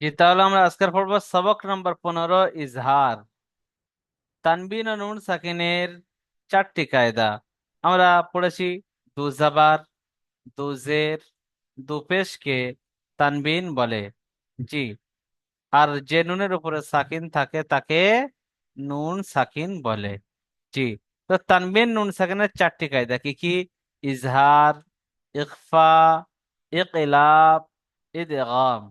জি তাহলে আমরা আজকের পড়ব সবক নম্বর পনেরো, ইজহার। তানবিন ও নুন সাকিনের চারটি কায়দা। আমরা পড়েছি দু জাবার, দু জের, দু পেশকে তানবিন বলে। জি। আর যে নুনের উপরে সাকিন থাকে, তাকে নুন সাকিন বলে। জি। তো তানবিন নুন সাকিনের চারটি কায়দা কি কি? ইজহার, ইখফা ইকলাব ইদগাম।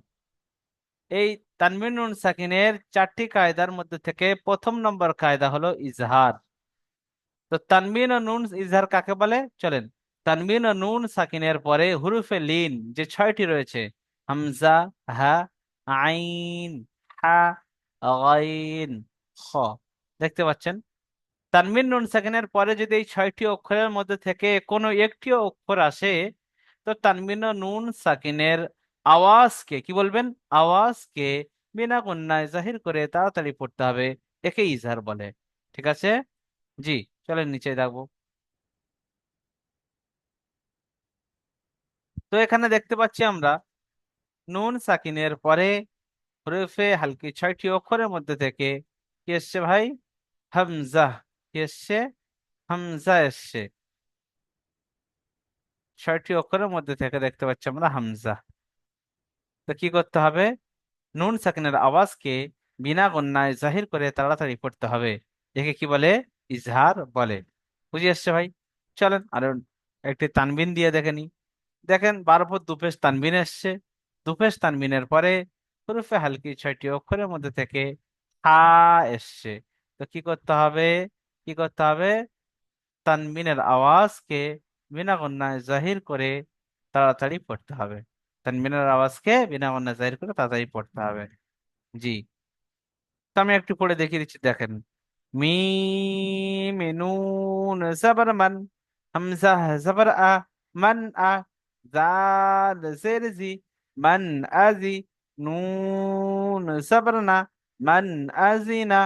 এই তানমিনুন সাকিনের চারটি কায়দার মধ্যে থেকে প্রথম নম্বর কায়দা হলো ইজহার। তো তানমিন ও নুন ইজহার কাকে বলে? চলেন তানমিন ও নুন সাকিনের পরে হুরুফে লিন যে ছয়টি রয়েছে, হামজা, হা, আইন, হা, গাইন, খ, দেখতে পাচ্ছেন? তানমিন নুন সাকিনের পরে যদি এই ছয়টি অক্ষরের মধ্যে থেকে কোনো একটি অক্ষর আসে, তো তানমিন নুন সাকিনের আওয়াজকে, কি বলবেন? আওয়াজকে বিনা গুন্নায় জাহির করে তাড়াতাড়ি পড়তে হবে, একে ইজহার বলে। ঠিক আছে? জি, চলেন নিচে দেখব। তো এখানে দেখতে পাচ্ছি আমরা নুন সাকিনের পরে হরফে হালকি ছয়টি অক্ষরের মধ্যে থেকে কি এসছে ভাই? হামজা, কি এসছে? হামজা এসছে। ছয়টি অক্ষরের মধ্যে থেকে দেখতে পাচ্ছি আমরা হামজা। তো কি করতে হবে? নুন সাকিনের আওয়াজকে বিনা গণ্যায় জাহির করে তাড়াতাড়ি পড়তে হবে। একে কি বলে? ইজহার বলে। বুঝে আসছে ভাই? চলেন আর একটি তানবিন দিয়ে দেখে নি দেখেন, বারো পর দুপেশ তানবিন এসছে। দুপেশ তানবিনের পরে হরফে হালকি ছয়টি অক্ষরের মধ্যে থেকে হা এসছে। তো কি করতে হবে? কি করতে হবে? তানবিনের আওয়াজকে বিনা গণ্যায় জাহির করে তাড়াতাড়ি পড়তে হবে। তানবিনের আওয়াজকে বিনা গণ্যায় জাহির করে তাড়াতাড়ি পড়তে হবে। জি। তো আমি একটু পড়ে দেখিয়ে দিচ্ছি, দেখেন। মিম নুন, জবর, মান, হামজা আ, মান, আ জাল জের, জি, মান আজি নুন না, মান আজিনা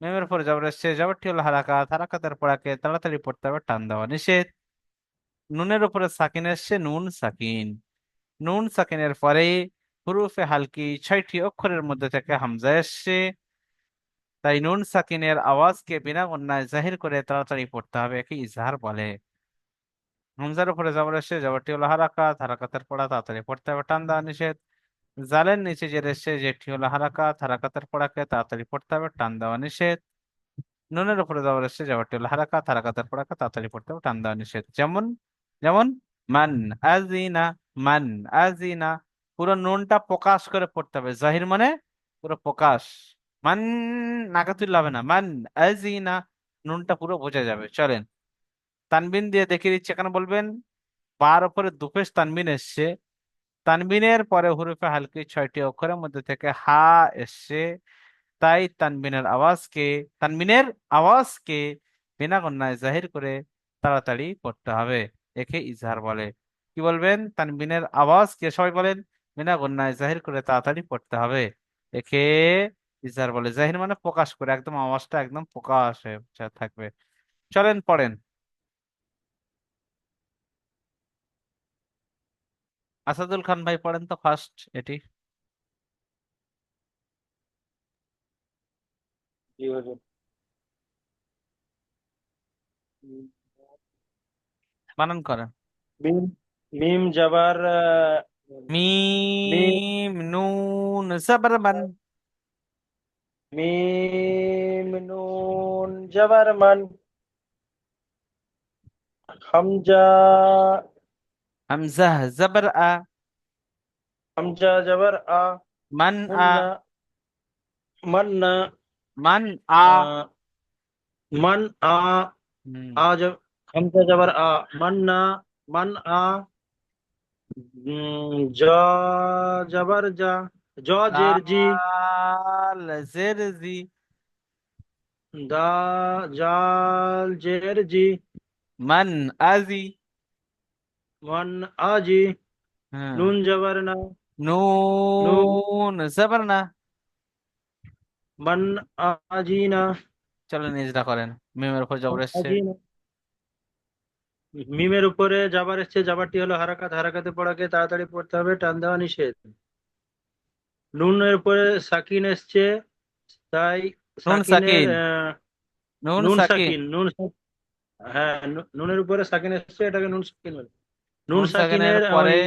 মিমের পরে জবর এসছে জবরটি হলো হারাকাত। হারাকাতের পড়াকে তাড়াতাড়ি পড়তে হবে, টান দেওয়া নিষেধ। নুনের উপরে সাকিন এসছে, নুন সাকিন। নুন সাকিনের পরে হুরুফে হালকি ছয়টি অক্ষরের মধ্যে থেকে হামজা এসছে। তাই নুন সাকিনের আওয়াজকে বিনা গুণায় জাহির করে তাড়াতাড়ি পড়তে হবে, একে ইজহার বলে। হামজার উপরে জবর এসছে জবরটি হলো হারাকাত, হারাকাতের পড়া তাড়াতাড়ি পড়তে হবে, টান দেওয়া নিষেধ। জালের নিচে যে এসছে যেটি হলো হারাকাত, হারাকাতের পড়াকে তাড়াতাড়ি পড়তে হবে, টান দেওয়া নিষেধ। নুনের উপরে জবর এসছে জবরটি হলো হারাকাত, হারাকাতের পড়াকে তাড়াতাড়ি পড়তে হবে, টান দেওয়া নিষেধ। যেমন যেমন, মান আজিনা মান আজিনা পুরো নুনটা প্রকাশ করে পড়তে হবে। জাহির মানে পুরো প্রকাশ। মান নাকে তুললে হবে না। মান আজিনা নুনটা পুরো বোঝা যাবে। চলেন। তানবিন দিয়ে দেখিয়ে দিচ্ছি। এখানে বলবেন, বার উপরে দুপেশ তানবিন এসছে। তানবিনের পরে হুরুফে হালকি ছয়টি অক্ষরের মধ্যে থেকে হা এসছে। তাই তানবিনের আওয়াজকে তানবিনের আওয়াজকে বিনা গণ্যায় জাহির করে তাড়াতাড়ি পড়তে হবে। একে ইজহার বলে। কি বলবেন? তানবিনের আওয়াজকে সবাই বলেন বিনা গণ্যায় জাহির করে তাড়াতাড়ি পড়তে হবে। একে ইজহার বলে। জাহির মানে প্রকাশ করে একদম আওয়াজটা একদম প্রকাশ হয়ে থাকবে। চলেন পড়েন। আসাদুল খান ভাই পড়েন তো ফার্স্ট এটি। বানান করেন। মিম মিম জবর আহ, মিম মিম নুন জবর মান মিম নুন জবর মান হামজা হামজা জবর আ হামজা জবর আ মান আ মুন্না মান্না মান আ আহ, মান আ হুম, আ জব হামজা জবর আ মান্না মান আ উম, জ জবর জা জ জের জি। দাল জের জি। দা জাল জের জি। মান আজি। মান আজি। হ্যাঁ। নুন জবর না। নুন জবর না। মান আজিনা চলেন ইজরা করেন। মিমের উপর জবর এসছে। আজিনা মিমের উপরে জাবার এসছে জাবারটি হলো হারাকাত হারাকাতে পড়াকে তাড়াতাড়ি পড়তে হবে টান দেওয়া নিষেধ। নুনের পরে সাকিন এসছে তাই সাকিন। নুন সাকিন। নুন হ্যাঁ নুনের উপরে সাকিন এসছে এটাকে নুন সাকিন বলে। নুন সাকিনের পরে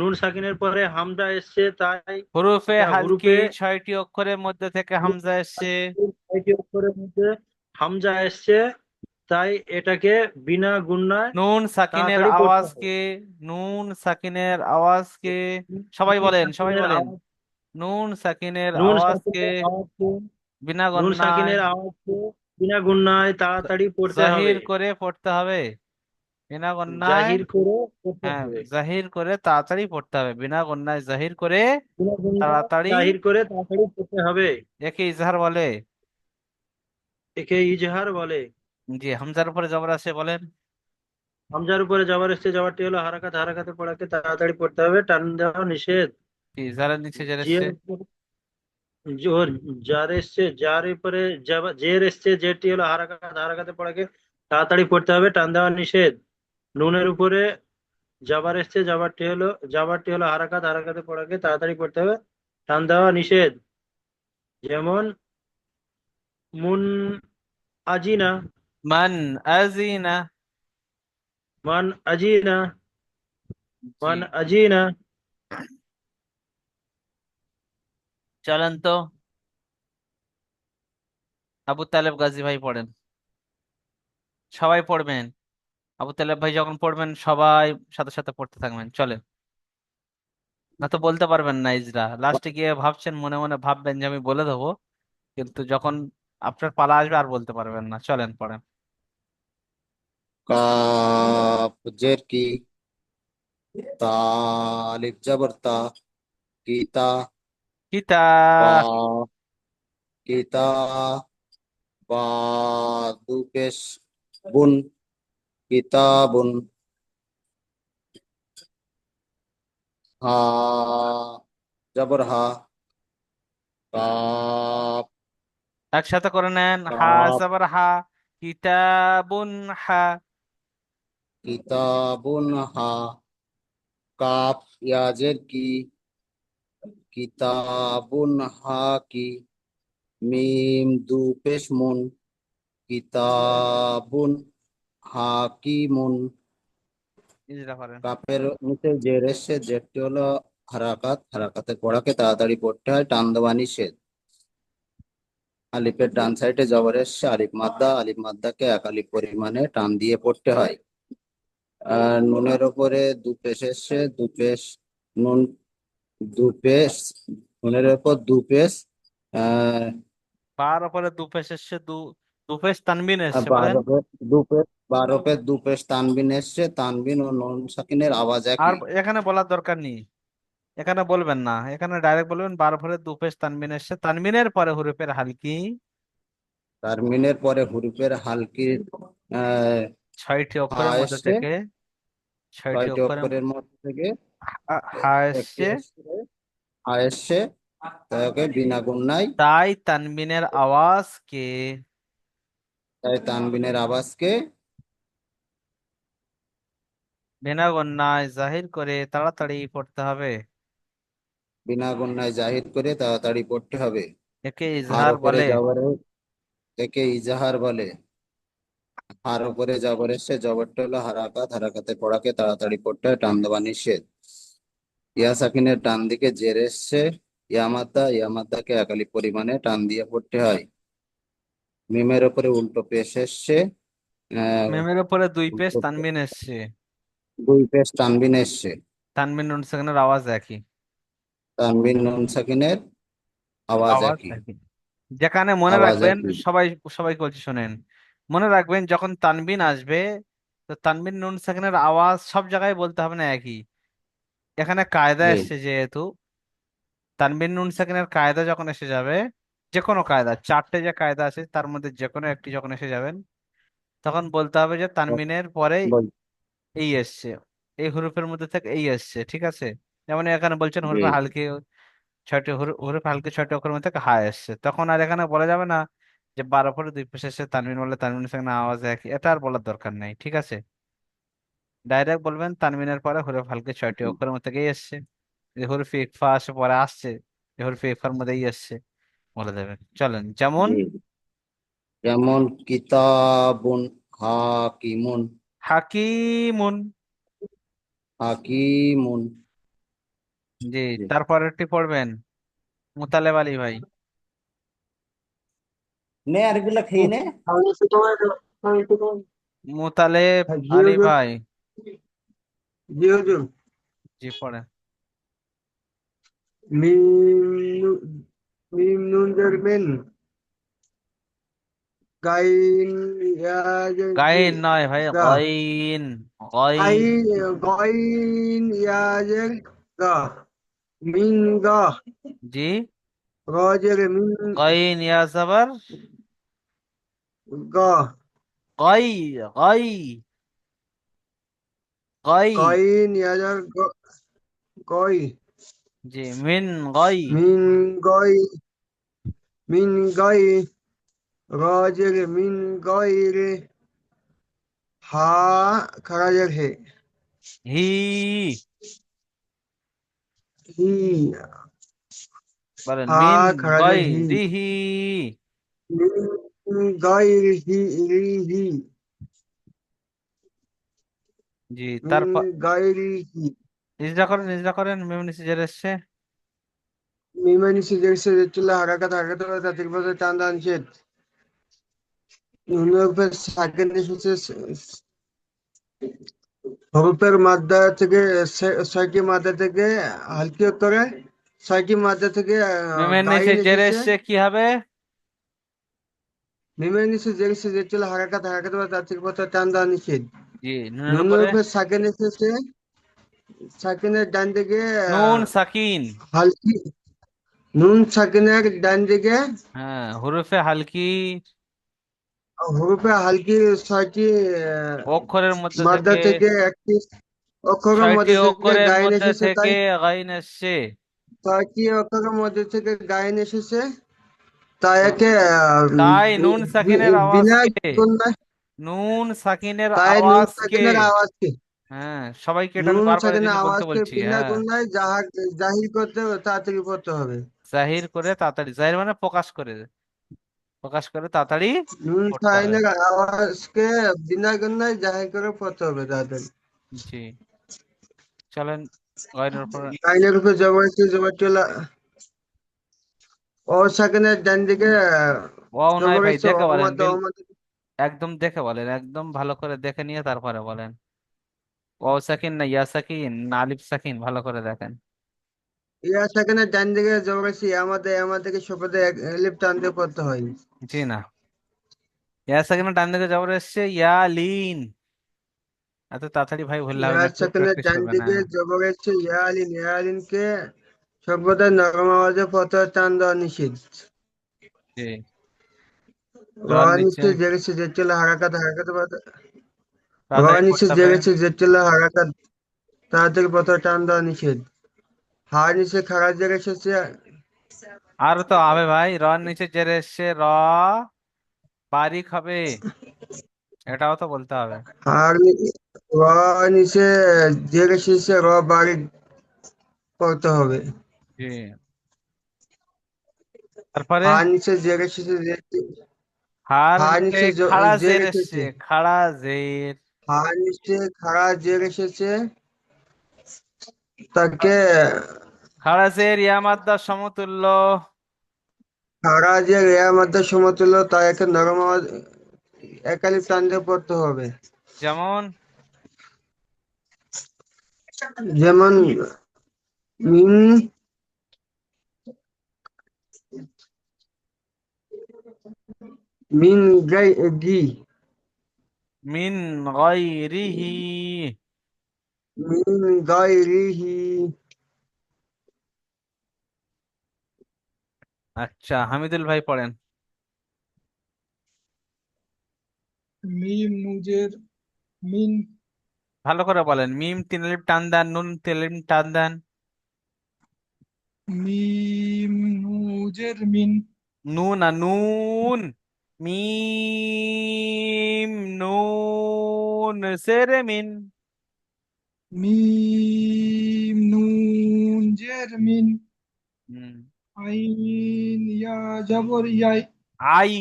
নুন সাকিনের পরে হামজা এসছে তাই হুরুফে এটা হালকি ছয়টি অক্ষরের মধ্যে থেকে হামজা এসছে। ছয়টি অক্ষরের মধ্যে হামজা এসছে তাই এটাকে বিনা গুণায় নুন সাকিনের তাড়াতাড়ি পড়তে হবে। আওয়াজকে নুন সাকিনের আওয়াজকে সবাই নুন বলেন সবাই সাকিনের বলেন। আওয়াজ নুন সাকিনের নুন আওয়াজকে সাকিনের আওয়াজকে বিনা নুন গণনায় সাকিনের আওয়াজকে বিনা গুণায় তাড়াতাড়ি পড়তে হবে। জাহির করে পড়তে হবে। বিনা গণনায় জাহির করে পড়তে হ্যাঁ হবে। জাহির করে তাড়াতাড়ি পড়তে হবে। বিনা গণনায় জাহির করে বিনা গুণায় তাড়াতাড়ি জাহির করে তাড়াতাড়ি পড়তে হবে। একে ইজহার বলে। একে ইজহার বলে। জি হামজার উপরে জবর আছে বলেন। হামজার উপরে যাবার এসছে যাবারটি হলো হারাকাত হারাকাতে পড়াকে তাড়াতাড়ি পড়তে হবে টান দেওয়া নিষেধ। কি ইজহারের নিচে জের এসছে। জোর যার এসছে যার উপরে জের এসছে যেটি হলো হারাকাত হারাকাতে পড়াকে তাড়াতাড়ি পড়তে হবে টান দেওয়া নিষেধ। নুনের উপরে যাবার এসছে যাবারটি হলো যাবারটি হলো হারাকাত হারাকাতে পড়াকে তাড়াতাড়ি পড়তে হবে টান দেওয়া নিষেধ। যেমন মুন আজিনা মান আজিনা মান আজিনা মান আজিনা চলেন তো। আবু তালেব গাজী ভাই পড়েন। সবাই পড়বেন। আবু তালেব ভাই যখন পড়বেন সবাই সাথে সাথে পড়তে থাকবেন। চলেন। না তো বলতে পারবেন না ইজরা। লাস্টে গিয়ে ভাবছেন মনে মনে ভাববেন যে আমি বলে দেবো। কিন্তু যখন আপনার পালা আসবে আর বলতে পারবেন না। চলেন পড়েন। কাপ জের কি? তা আলিফ জবর তা কিতা কিতা বা কিতা বা দু পেশ বুন। কিতাবুন হা জবর হা। কাপ। একসাথে করে নেন। হা জবর হা। কিতাবুন হা। কিতাবুন হা কাপ ইয়াজের কি? কিতাবুন হা কি? মিম দু পেশ মুন? কিতাবুন হাকিমুন কাপের নিচে জের এসছে যেটি হলো হারাকাত হারাকাতের পড়াকে তাড়াতাড়ি পড়তে হয় টান দেওয়া নিষেধ। আলিফের ডান সাইডে জবর এসছে আলিফ মাদ্দা আলিফ মাদ্দাকে এক আলিফ পরিমাণে টান দিয়ে পড়তে হয়। নুনের ওপরে দু পেশ এসছে দু পেশ নুন দু পেশ নুনের ওপর দু পেশ আহ বার উপরে দু পেশ এসছে দু দু পেশ তানবিন এসছে বারো পেশ দু পেশ বারো পেশ দু পেশ তানবিন এসছে তানবিন ও নুন সাকিনের আওয়াজ আর একই এখানে বলার দরকার নেই এখানে বলবেন না এখানে ডাইরেক্ট বলবেন বার উপরে দু পেশ তানবিন এসছে তানবিনের পরে হুরুফের হালকি। তারমিনের পরে হুরুফের হালকির আহ ছয়টি অক্ষরের হা মধ্যে থেকে ছয়টি ছয়টি অক্ষরের অক্ষরের মধ্যে থেকে হা- হা একটি হা বিনা তাই তানবিনের আওয়াজকে তাই তানবিনের আওয়াজকে বিনা গণ্যায় জাহির করে তাড়াতাড়ি পড়তে হবে। বিনা গুণনায় জাহির করে তাড়াতাড়ি পড়তে হবে। একে হার ইজহার বলে। জবরে একে ইজাহার বলে। হার উপরে জবর এসছে জবরটা হলো হারাকাত হারাকাতে পড়াকে তাড়াতাড়ি পড়তে হয় টান দেওয়া নিষেধ। ইয়া সাকিনের টান দিকে জের এসছে ইয়ামাদ্দা ইয়ামাদ্দাকে একালি পরিমাণে টান দিয়ে পড়তে হয়। মিমের উপরে উল্টো পেশ এসছে মেমের উপরে দুই পেশ তানবিন এসছে। দুই পেশ তানবিন এসছে। তানবিন নুন সাকিনের আওয়াজ একই। তানবিন নুন সাকিনের আওয়াজ আওয়াজ একই। একই। যেখানে মনে আওয়াজ রাখবেন একই। সবাই সবাই বলছি শোনেন। মনে রাখবেন যখন তানবিন আসবে তো তানবিন নুন সেখানের আওয়াজ সব জায়গায় বলতে হবে না একই। এখানে কায়দা জি। এসছে যেহেতু তানবিন নুন সেকেন্ডের কায়দা যখন এসে যাবে যে কোনো কায়দা চারটে যে কায়দা আছে তার মধ্যে যে কোনো একটি যখন এসে যাবেন তখন বলতে হবে যে তানবিনের পরে বল। এই এসছে এই হুরুফের মধ্যে থেকে এই এসছে ঠিক আছে? যেমন এখানে বলছেন জি। হুরুফে হালকি ছয়টি হুরু- হুরুফে হালকি ছয়টি অক্ষরের মধ্যে থেকে হা এসছে তখন আর এখানে বলা যাবে না যে বারো পরে দুই পাশে এসে তানবিন বললে তানবিনের সঙ্গে আওয়াজ একই এটা আর বলার দরকার নেই ঠিক আছে? ডাইরেক্ট বলবেন তানবিনের পরে হুরুফে হালকি ছয়টি অক্ষরের মধ্যে গিয়ে এসছে। যে হরফে ইকফা আসে পরে আসছে। যে হরফে ইকফার মধ্যেই আসছে বলে দেবেন। চলেন যেমন যেমন কিতাবুন হাকিমুন। হাকিমুন। হাকিমুন। জি জি। তারপরেরটি পড়বেন। মুতালেব আলী ভাই। নে আরেকগুলা খেয়ে নে। মুতালেব আলী ভাই। জি হুজুর জি পড়েন মিম নুন গাইন ইয়া নয় ভাই। গাইন গাইন। গাই গাইন গা মিন গা জি। র জের মিন গাইন ইয়া জবর গা। গাই গাই। গাই। গাইন ইয়া জের গ- গই। জি মিন গাই। মিন গই মিন গই র জের মিন গই রে। হা খারা জের হে। হি। হি। বলেন মিন গাই জের হি। রিহি মিন হি জি তারপর ইজরা করেন ইজরা করেন মেম নিচে জের এসছে মিমানি সিজের সিজের চুলা হারাকাত হারাকাত করে তাদের পথে টান টান ছেদ নুনের সাকেন এসেছে হরফের মাদ্দা থেকে ছয়- ছয়টি মাদ্দা থেকে হালকি করে ছয়টি মাদ্দা থেকে নিচে জের এসছে কি হবে মিমানি সিজের সিজের চুলা হারাকাত হারাকাত টান টান নিষেধ। জি নুনের নুনের সাকেন এসেছে সাকেনের ডান দিকে নুন সাকিন। হালকি নুন সাকেনের ডান দিকে। হ্যাঁ হুরুফে হালকি। হরফে হালকি ছয়টি অক্ষরের মধ্যে মাদ্দা থেকে একটি অক্ষরের মধ্যে থেকে এসেছে থেকে ছয়টি অক্ষরের মধ্যে থেকে গাইন এসেছে। তাই একে তাই নুন সাকিনের আওয়াজকে নুন সাকিনের তাই নুন সাকিনের আওয়াজকে। হ্যাঁ সবাইকে এটা নুন বারবার সাকিনের জন্য বলতে আওয়াজকে বলছি বিনা হ্যাঁ। গুণায় জাহার করতে হবে তাড়াতাড়ি পড়তে হবে। জাহির করে তাড়াতাড়ি জাহির মানে প্রকাশ করে প্রকাশ করে তাড়াতাড়ি নুন পড়তে হবে। সাকিনের আওয়াজকে বিনা গুণায় জাহির করে পড়তে হবে তাড়াতাড়ি। জি। চলেন গাইনের উপর গাইনের উপর জবরদস্তি ও সাকিনের ডান দিকে ও নয় ভাই দেখে বলেন একদম দেখে বলেন একদম ভালো করে দেখে নিয়ে তারপরে বলেন। ও সাকিন না ইয়া সাকিন না আলিফ সাকিন ভালো করে দেখেন। ইয়া সেখানে ডান দিকে জবরদস্তি আমাদের আমাদেরকে শপথে লিপ টানতে পড়তে হয়। জি না। ইয়া সাকিনের ডান দিকে যাবার এসছে ইয়া লিন এত তাড়াতাড়ি ভাই ভুল হবে ইয়া প্র্যাকটিস ডান দিকে হ্যাঁ। জবরদস্তি ইয়া আলিন ইয়া আলিনকে সর্বদা নরম আওয়াজে পথে টান দেওয়া র জেগেছে হারাকাত হারাকাত র জেগেছে হারাকাত তাড়াতাড়ি পথে টান দেওয়া নিষেধ হার নিচে খারাপ জেগেছে আর তো হবে ভাই রর নিচে জের এসছে র বারিক হবে। এটাও তো বলতে হবে। নি- র নিচে জেগেছে সে র পড়তে হবে। জি। তারপরে হার নিচে জেগেছে যে হার হার নিচে নিচে খাড়া জের জের এসেছে খাড়া জের হার নিচে খারাপ জের এসেছে তাকে খাড়া জের ইয়া মাদ্দার সমতুল্য। সমতুল্য তা একে নরম আওয়াজ একালি টান দিয়ে পড়তে হবে। যেমন যেমন মিন মিন গাই গি। মিন গায়রিহি মিন গাইরিহি। আচ্ছা হামিদুল ভাই পড়েন। মিম নুজের মিন। ভালো করে বলেন। মিম তিন আলিফ টান দেন। নুন তিন আলিফ টান দেন। মিম নুজের মিন। নুন না নুন। মিম নুন সেরে মিন মিম নুন জের জের মিন হুম আইন ইয়া জবর ইয়াই আই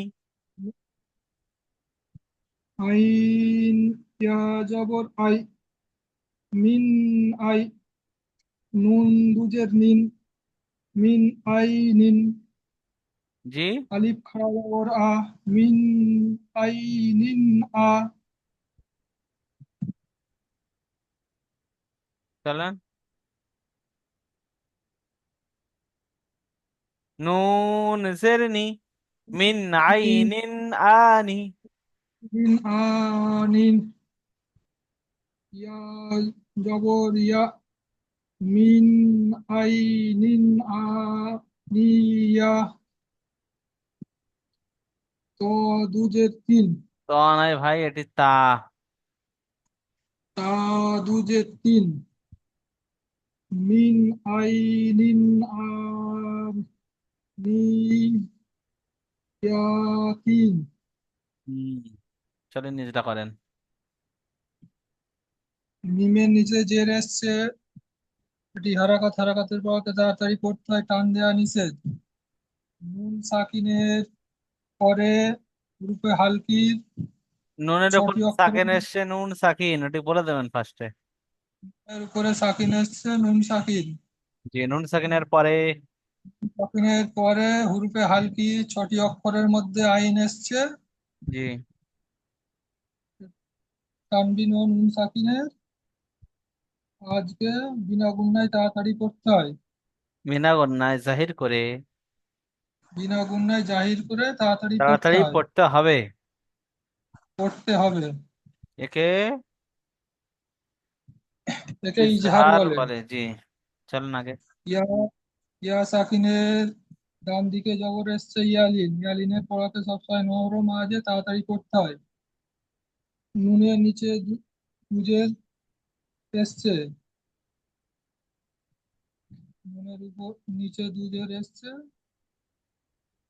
আইন ইয়া জবর আই মিন আই নুন দুজের নিন মিন আই নিন জি? আলিফ জবর আ মিন আই নিন আ। চলেন। নুন জেরনি মিন আইনিন আনি মিন আনিন ইয়া জবর ইয়া। মিন আই নিন আ নিয়া তো দুজের তিন। তো নাই ভাই এটি তা। তা দুজের তিন। মিন আই নিন আ নি তিন। চলেন নিজেটা করেন। মিমের নিচে জের এসছে এটি হারাকাত হারাকাতের পরকে তাড়াতাড়ি পড়তে হয় টান দেওয়া নিষেধ। নুন সাকিনের পরে রূপে হালকির নুনের উপর ছটি অক্ষর সাকিন এসছে নুন সাকিন ওটি বলে দেবেন ফার্স্টে এর উপরে সাকিন এসছে নুন সাকিন। যে নুন সাকিনের পরে সাকিনের পরে হুরুফে হালকি ছটি অক্ষরের মধ্যে আইন এসছে। জি। তানবিন ও নুন সাকিনের। আজকে বিনা গুণনায় তাড়াতাড়ি করতে হয়। মিনা গন্যায় জাহির করে বিনা গুণনায় জাহির করে তাড়াতাড়ি পড়তে তাড়াতাড়ি হয় পড়তে হবে। পড়তে হবে। একে একে ইজহার ইজহার বলে। বলে জি। চলেন আগে। ইয়া ইয়া সাকিনের ডান দিকে জবর এসছে ইয়ালিন। ইয়ালিনের পড়াতে সবসময় নরম আজে তাড়াতাড়ি পড়তে হয়। নুনের নিচে দু- দুজের এসছে। নুনের উপর নিচে দুজের এসছে।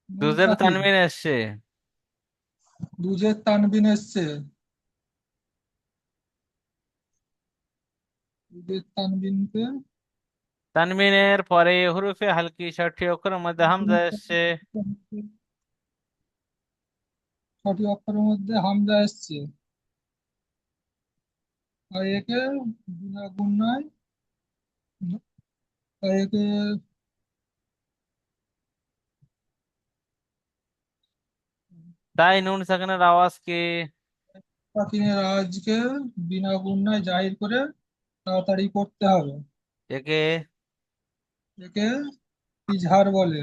দুজের তানবিন এসছে। দুজের তানবিন এসছে। দুজের তানবিনকে তানবিনের পরে হুরুফে হালকি ষাটটি অক্ষরের মধ্যে হামজা এসছে। ছটি অক্ষরের মধ্যে হামজা এসছে। আর একে বিনা গুণনায় আর একে তাই নুন সাকিনের আওয়াজকে সাকিনের আজকে বিনা গুণনায় জাহির করে তাড়াতাড়ি করতে হবে। একে? একে ইজহার বলে।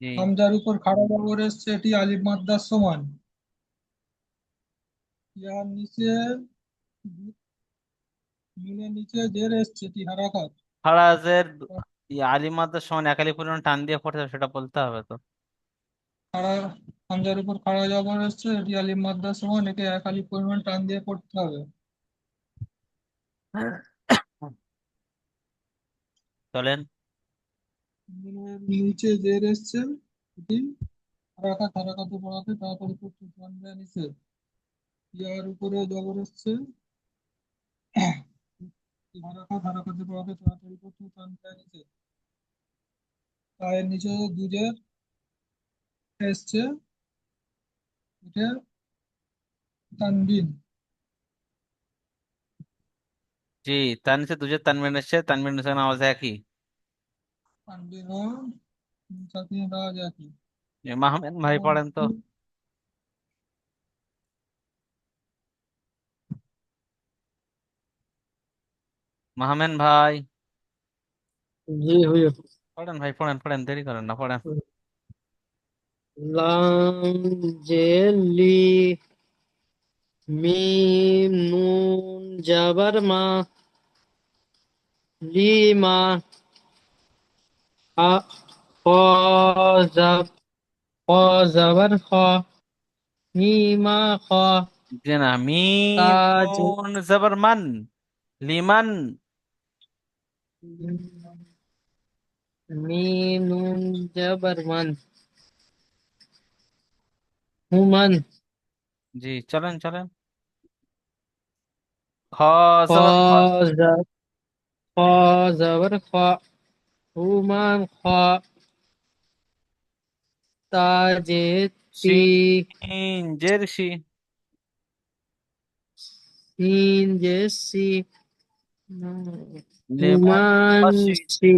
জি। হামজার উপর খাড়া জবর এসছে এটি আলিফ মাদ্দার সমান। ইয়ার নিচে নুনের নিচে জের এসছে এটি হারাকাত। ফারাজের আলিমাদের সমান একালি পরিমাণ টান দিয়ে পড়তে হবে সেটা বলতে হবে তো। খাড়া হামজার উপর খাড়া জবর এসছে এটি আলিফ মাদ্দার সমান একে এক আলিফ পরিমাণ টান দিয়ে পড়তে হবে। চলেন। নিচে জের এসছে এটি হারাকাত হারাকাতে পড়াতে তাড়াতাড়ি পড়তে টান দেওয়া নিষেধ ইয়ার উপরে জবর এসছে। হারাকাতে পড়াতে তাড়াতাড়ি পড়তে টান দেওয়া নিষেধ পায়ের নিচে দুজের এসছে। এটা তানবিন জি তার নিচে দুজের তানবিন এসছে তানবিন নুসান আওয়াজ একই। তানবিন ও সাকিনের আওয়াজ একই। মাহমেদ ভাই পড়েন তো। মাহমেন ভাই। জি হুজুর পড়েন ভাই পড়েন পড়েন দেরি করেন না পড়েন। লাম জের লি মিম নুন জাবার মা লিমা আ খ জাব খ জাবার খ মিমা খ জি না মিম তাজ নুন জবর মান লিমান মিম নুন জাবার মান হুমান জি চলেন চলেন খ খ জবর খ জা খ জাবার খ হুমান খ তাজে তি সিন জেরসি সিন যে সি লেমন হুমান খসি সি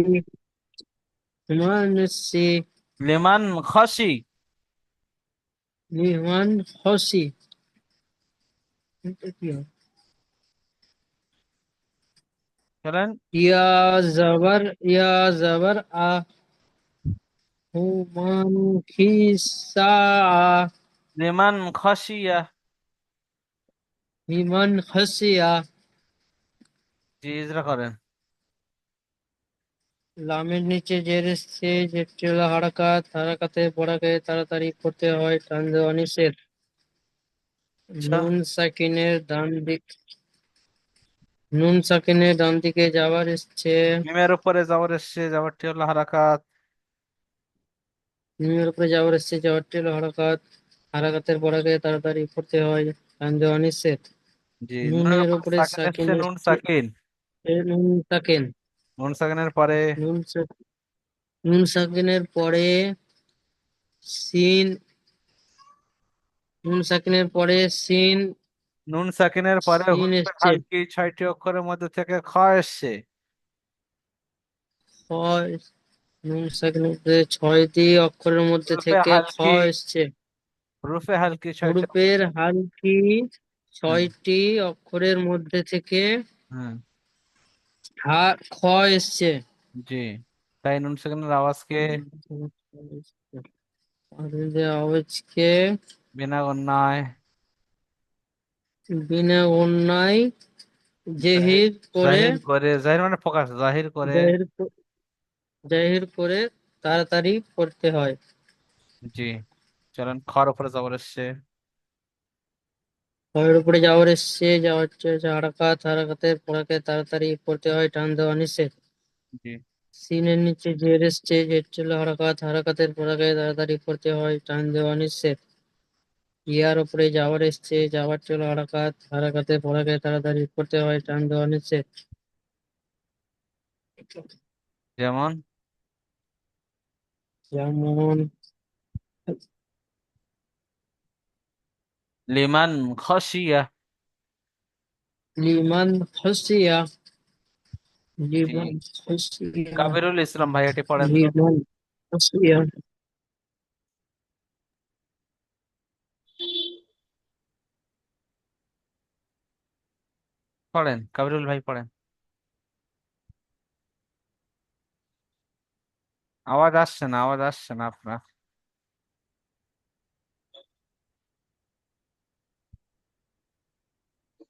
হুমান সি কি হয়? চলেন। ইয়া জবর ইয়া জবর আ হুমান খিসা লেমন খসিয়া লিমান খসিয়া জি ইজরা করেন। লামের নিচে জের এসছে জেরটি হলো হারাকাত হারাকাতে পড়াকে তাড়াতাড়ি করতে হয় টান দেওয়া নিষেধ নুন সাকিনের ডান দিক নুন সাকিনের ডান দিকে যাবার এসছে। মিমের উপরে যাওয়ার এসছে যাওয়ারটি হলো হারাকাত নিমের উপরে যাওয়ার এসছে যাওয়ারটি হলো হারাকাত হারাকাতের পড়াকে তাড়াতাড়ি করতে হয় টান দেওয়া নিষেধ জি নুনের উপরে উপরে সাকিন সাকিন নুন সাকিন। এ নুন সাকিন। নুন সাকিনের পরে নুন নুন সাকিনের পরে সিন নুন সাকিনের পরে সিন নুন সাকিনের পরে সিন এসছে। হালকি ছয়টি অক্ষরের মধ্যে থেকে খ এসছে। ছয় নুন সাকিনের মধ্যে ছয়টি অক্ষরের মধ্যে থেকে খ এসছে। হুরফে হালকি ছয়টি হরফের হালকি ছয়টি অক্ষরের মধ্যে থেকে হুম, হা খ এসছে। জি তাই নুন সাকিনের আওয়াজকে আওয়াজকে বিনা গণ্যায় বিনা অন্যায় জেহির করে জাহির করে জাহির মানে প্রকাশ জাহির করে জাহির জাহির করে তাড়াতাড়ি পড়তে হয়। জি চলেন খর উপরে যাওয়ার এসছে। খয়ের উপরে যাওয়ার এসছে যাওয়ার হচ্ছে হারাকাত হারাকাতের পড়াকে তাড়াতাড়ি পড়তে হয় টান দেওয়া নিষেধ। সিনের নিচে জের এসছে জের ছিল হারাকাত হারাকাতের পড়াকে তাড়াতাড়ি পড়তে হয় টান দেওয়া নিষেধ। ইয়ার উপরে যাওয়ার এসছে যাওয়ার ছিল হারাকাত হারাকাতের পড়াকে তাড়াতাড়ি পড়তে হয় টান দেওয়া নিষেধ। যেমন? যেমন লিমান খসিয়া লিমান খসিয়া লিমান খসিয়া কাবিরুল ইসলাম ভাই এটি পড়েন লিমান খসিয়া পড়েন কাবিরুল ভাই পড়েন। আওয়াজ আসছে না আওয়াজ আসছে না আপনার।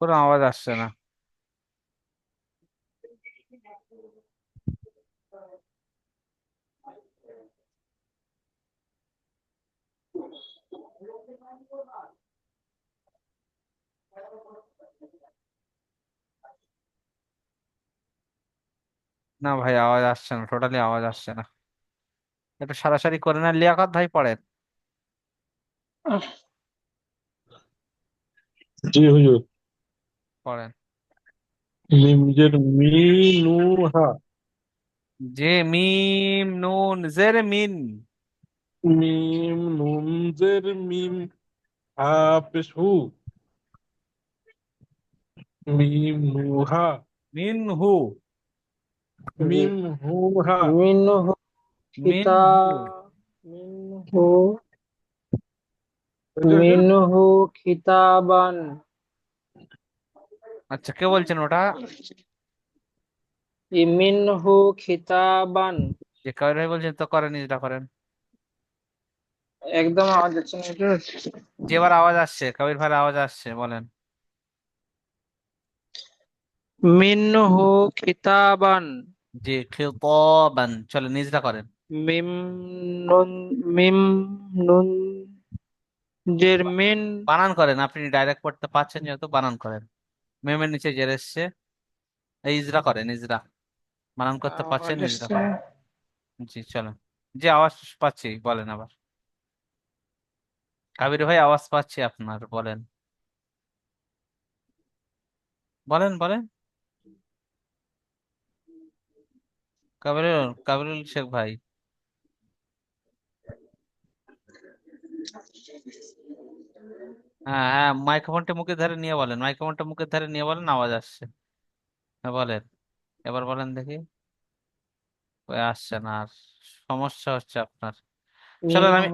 কোনো আওয়াজ আসছে না। না ভাই, আওয়াজ আসছে না টোটালি আওয়াজ আসছে না। একটু সারাসারি করে না লিয়াকত ভাই পড়েন। জি, হুজুর। পড়েন মিমজের মি নু হা যে মিম নুন জের মিন। মিম নুন জের মিম হা পেশ হু মিম নু হা মিন হু। মিম হু হা মিনহু মিন হু মিনহু মিনহু খিতাবান। আচ্ছা কে বলছেন ওটা? মিনহু খিতাবান। যে কাবির ভাই বলছেন তো করেন নিজটা করেন। একদম আওয়াজ যাচ্ছে না এটা যে এবার আওয়াজ আসছে কাবির ভাইয়ের আওয়াজ আসছে বলেন। মিনহু খিতাবান। জি খিতাবান চলো নিজটা করেন। মিম নুন মিম নুন জের মিন। বানান করেন আপনি ডাইরেক্ট পড়তে পারছেন যেহেতু বানান করেন। মেমের নিচে জের এসছে এই ইজরা করেন ইজরা। বানান করতে পারছেন ইজরা করেন। জি চলো যে আওয়াজ পাচ্ছি বলেন আবার। কাবির ভাই আওয়াজ পাচ্ছি আপনার বলেন। বলেন বলেন। কাবিরুল কাবিরুল শেখ ভাই। হ্যাঁ হ্যাঁ মাইক্রোফোনটা মুখের ধারে নিয়ে বলেন। মাইক্রোফোনটা মুখের ধারে নিয়ে বলেন আওয়াজ আসছে। হ্যাঁ বলেন। এবার বলেন দেখি। ওই আসছে না আর সমস্যা হচ্ছে আপনার। চলেন আমি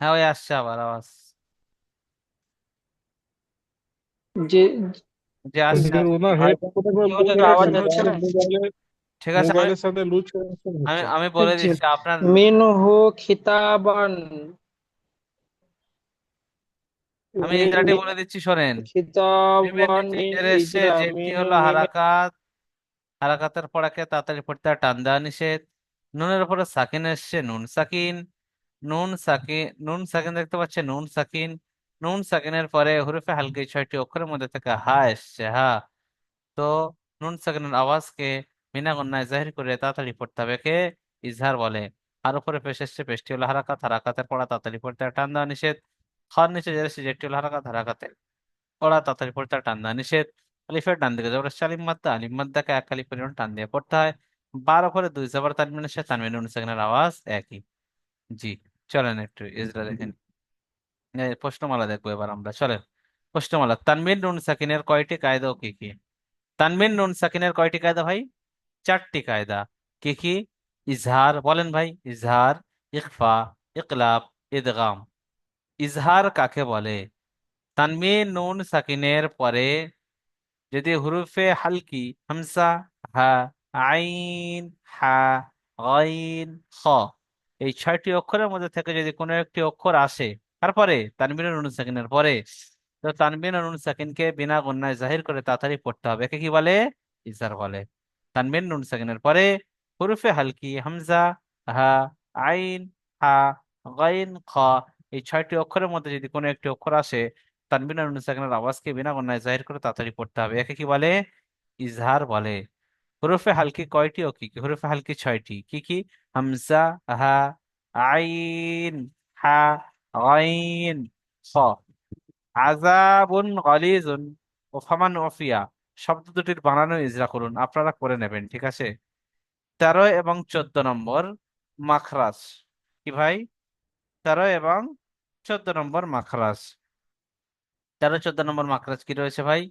হ্যাঁ ওই আসছে আবার আওয়াজ। যে যে আসছে ঠিক আছে আমি মোবাইলের সাথে লুজ কানেকশন আমি হচ্ছে আমি বলে দিচ্ছি আপনার মিনহু খিতাবান আমি ইজরাটি বলে দিচ্ছি শোনেন। হলো হারাকাত হারাকাতের পড়াকে তাড়াতাড়ি পড়তে টান দেওয়া নিষেধ। নুনের উপরে সাকিন এসছে নুন সাকিন। নুন সাকিন নুন সাকিন দেখতে পাচ্ছে নুন সাকিন। নুন সাকিনের পরে হুরুফে হালকি ছয়টি অক্ষরের মধ্যে থেকে হা এসছে হা। তো নুন সাকিনের আওয়াজকে বিনা গণ্যায় জাহির করে তাড়াতাড়ি পড়তে হবে কে ইজহার বলে। আর উপরে পেশ এসছে পেশটি হলো হারাকাত হারাকাতের পড়া তাড়াতাড়ি পড়তে টান দেওয়া নিষেধ। খার নিচে হারাকাতে পড়া, তাড়াতাড়ি পড়তে টান নিষেধ। আলিফের ডান দিকে মাদ্দা, আলিম মাদ্দাকে এক আলিফ পরিমাণ টান দিয়ে পড়তে হয়। বার করে দুই, জবর সাকিনের আওয়াজ একই। জি, চলেন একটু দেখেন প্রশ্নমালা দেখব এবার আমরা, চলেন। প্রশ্নমালা, তানবিন, নুন, সাকিনের কয়টি কায়দা ও কি কি? তানবিন, নুন, সাকিনের কয়টি কায়দা ভাই? চারটি কায়দা। কি কি? ইজহার, বলেন ভাই, ইজহার ইকফা ইকলাব, ইদগাম। ইজহার কাকে বলে? তানবিন নুন সাকিনের পরে যদি হুরুফে হালকি, হামসা, হা, আইন, হা, গাইন, খ, এই ছয়টি অক্ষরের মধ্যে থেকে যদি কোনো একটি অক্ষর আসে, তারপরে তানবিন নুন সাকিনের পরে, তো তানবিন নুন সাকিনকে বিনা গুণায় জাহির করে তাড়াতাড়ি পড়তে হবে। একে কি বলে? ইজার বলে। তানবিন নুন সাকিনের পরে হুরুফে হালকি হামজা হা, আইন, হা, গাইন, খ এই ছয়টি অক্ষরের মধ্যে যদি কোনো একটি অক্ষর আসে, তানবিন নুন সাকিনের আওয়াজকে বিনা গুণায় জাহির করে তাড়াতাড়ি পড়তে হবে। একে কি বলে? ইজহার বলে। হুরুফে হালকি কয়টি ও কি কি? হুরুফে হালকি ছয়টি। কি কি? হামজা, হা, আইন হা, আইন, খ। আযাবুন গালিজুন ও ফামান ওফিয়া শব্দ দুটির বানানো ইজরা করুন। আপনারা করে নেবেন, ঠিক আছে? তেরো এবং চোদ্দ নম্বর মাখরাজ। কি ভাই? তেরো এবং চোদ্দ নম্বর মাখরাজ। তেরো চোদ্দ নম্বর মাখরাজ কি রয়েছে ভাই?